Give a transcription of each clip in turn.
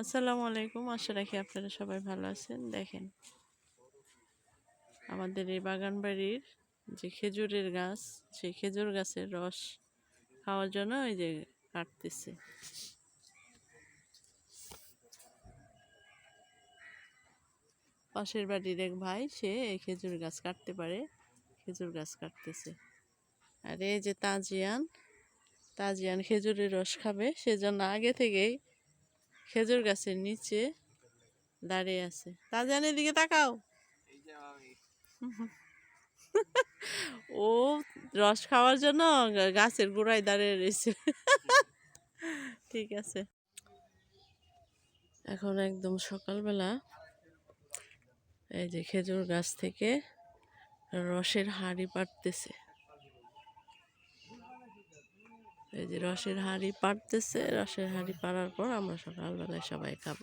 আসসালামু আলাইকুম। আশা রাখি আপনারা সবাই ভালো আছেন। দেখেন, আমাদের এই বাগান বাড়ির যে খেজুরের গাছ, সেই খেজুর গাছের রস খাওয়ার জন্য ওই যে কাটতেছে। পাশের বাড়ির এক ভাই, সে এই খেজুর গাছ কাটতে পারে, খেজুর গাছ কাটতেছে। আর এই যে তাজিয়ান তাজিয়ান খেজুরের রস খাবে সেজন্য আগে থেকেই খেজুর গাছের নিচে দাঁড়িয়ে আছে। তাজিয়ানের দিকে তাকাও। ও রস খাওয়ার জন্য গাছের গোড়ায় দাঁড়িয়ে রয়েছে। ঠিক আছে। এখন একদম সকালবেলা এই যে খেজুর গাছ থেকে রসের হাঁড়ি পাড়তেছে। এই যে রসের হাঁড়ি পাড়তেছে, রসের হাঁড়ি পাড়ার পর আমরা সকালবেলায় সবাই খাব।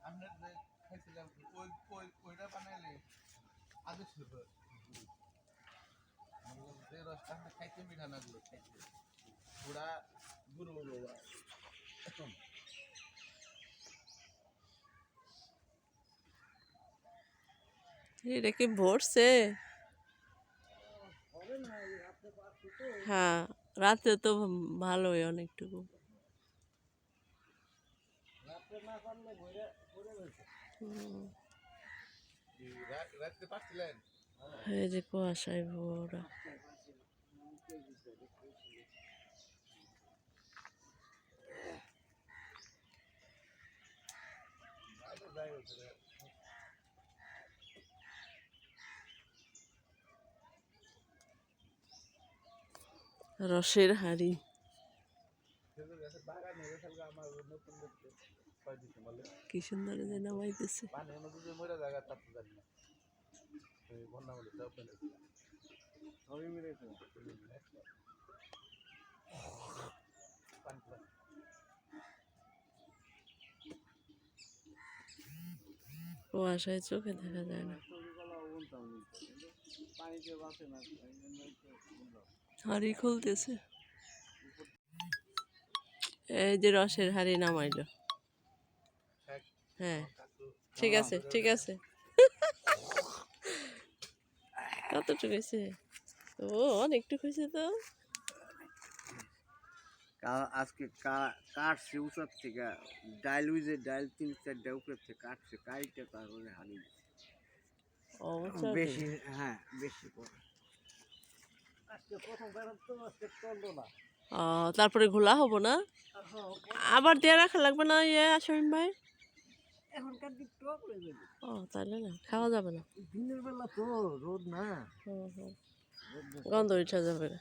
আমরা যে খাইছিলাম ওই ওই ওইটা বানাইলে আগে ছিল যে রসটা আমরা খাইতে মিঠা না গুলো খাইতে পুরা গুঁড়ো গুঁড়ো এটা কি ভরছে হ্যাঁ রাতে তো ভালোই অনেকটুকু। এই যে কুয়াশায় ভরা রসের হাড়ি বাগানে রেখালকে আমার নতুন দেখতে কয় দিতে বলে কি সুন্দর যে নামাইতেছে পানি নদী যে মরে জায়গা তার তো জানি না ওই বন্যা বলে সব পেলে সবই মিলেছে পানি পুরা কুয়াশায় চোখে দেখা যায় না পানিতে বাঁচে না। হাড়ি খুলতেছে। এই যে রসের হাড়ি নামাইলো। হ্যাঁ ঠিক আছে ঠিক আছে। কতটুকু হয়েছে? ও অনেকটুকু হয়েছে তো। আজকে কাটছে উঁচার থেকে। ডাইল উইজে ডাইল তিন চারটা উপরে থেকে কাটছে কাইটে তারপরে দিছে। বেশি হ্যাঁ বেশি করে। ও, তারপরে ঘোলা হব না? আবার দিয়ে রাখা লাগবে না ইয়ে আসমিন ভাই এখনকার দিক ও তাহলে না খাওয়া যাবে না। দিনের বেলা তো রোদ না। হুম হুম। গন্ধ উঠা যাবে না।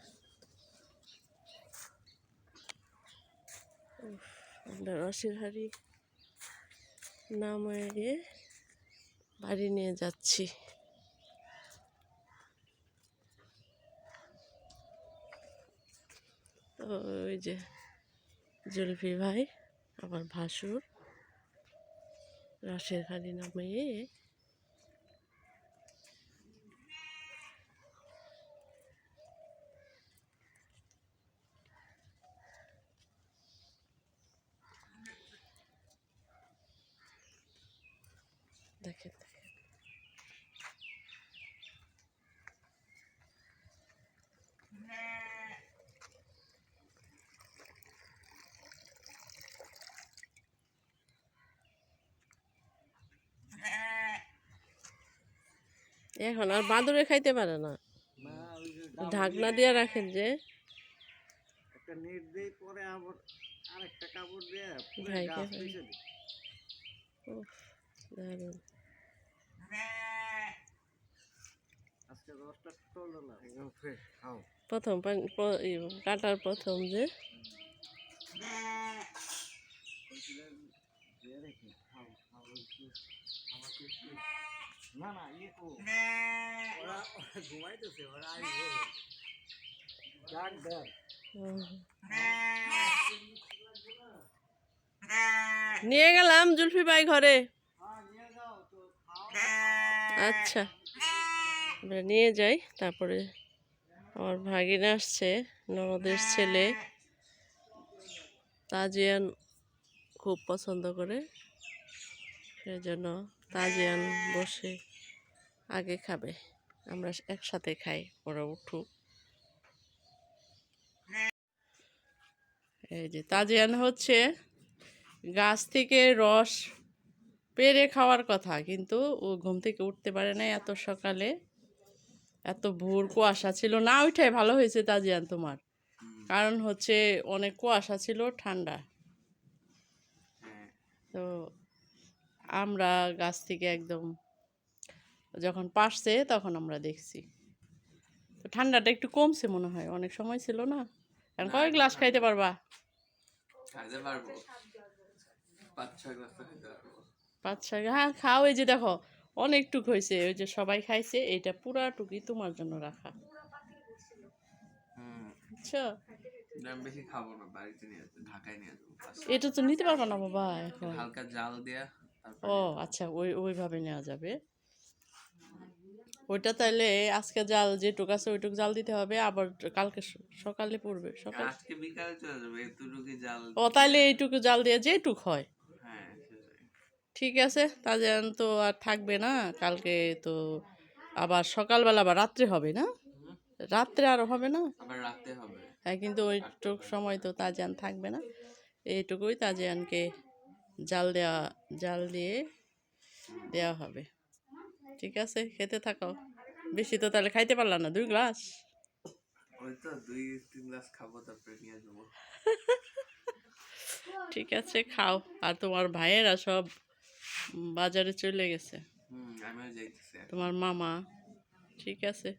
রসের হাড়ি নামিয়ে বাড়ি নিয়ে যাচ্ছি। ওই যে জুলফি ভাই আমার ভাসুর রসের হাড়ি নামিয়ে দেখেন দেখেন এখন আর বাঁদরে খাইতে পারে না। ঢাকনা দিয়ে রাখেন যে। প্রথম পান কাটার প্রথম যে। নিয়ে গেলাম জুলফি ভাই ঘরে। আচ্ছা। নিয়ে যাই, তারপরে আমার ভাগিনা আসছে, ননদের ছেলে, তাজিয়ান খুব পছন্দ করে। সেই জন্য তাজিয়ান বসে আগে খাবে। আমরা একসাথে খাই, ওরা উঠুক। এই যে তাজিয়ান হচ্ছে গাছ থেকে রস পেরে খাওয়ার কথা, কিন্তু ও ঘুম থেকে উঠতে পারে না এত সকালে। এত ভোর কুয়াশা ছিল। না উঠে ভালো হয়েছে তাজিয়ান তোমার। কারণ হচ্ছে অনেক কুয়াশা ছিল, ঠান্ডা। তো আমরা গাছ থেকে একদম যখন পারছে তখন আমরা দেখছি। তো ঠান্ডাটা একটু কমছে মনে হয় অনেক সময় ছিল না। এখন কয় গ্লাস খাইতে পারবা? খাইতে পারব। পাঁচ ছয় হ্যাঁ খাও এই যে দেখো অনেকটুক হয়েছে ওই যে সবাই খাইছে এটা পুরাটুকুই তোমার জন্য রাখা। বুঝছ? আমি বেশি খাব না বাড়িতে নিয়ে ঢাকায় নিয়ে যাব। এটা তো নিতে পারবা না বাবা এখন। হালকা জাল দেয়া ও আচ্ছা ওই ওইভাবে নেওয়া যাবে। ওইটা তাহলে আজকে জাল যেটুক আছে ওইটুক জাল দিতে হবে আবার কালকে সকালে পড়বে সকাল আজকে বিকালে চলে যাবে এতটুকু জাল ও তাহলে এইটুকু জাল দিয়ে যেটুক হয়। হ্যাঁ ঠিক আছে তাদের তো আর থাকবে না কালকে তো আবার সকালবেলা আবার রাত্রে হবে না? রাত্রে আর হবে না? আবার রাতে হবে। কিন্তু ওইটুক সময় তো তাজিয়ান থাকবে না। এইটুকুই তাজিয়ানকে জাল দেওয়া জাল দিয়ে দেওয়া হবে। ঠিক আছে খেতে থাকো বেশি তো তাহলে খাইতে পারলাম না দুই গ্লাস? ঠিক আছে খাও। আর তোমার ভাইয়েরা সব বাজারে চলে গেছে। তোমার মামা। ঠিক আছে।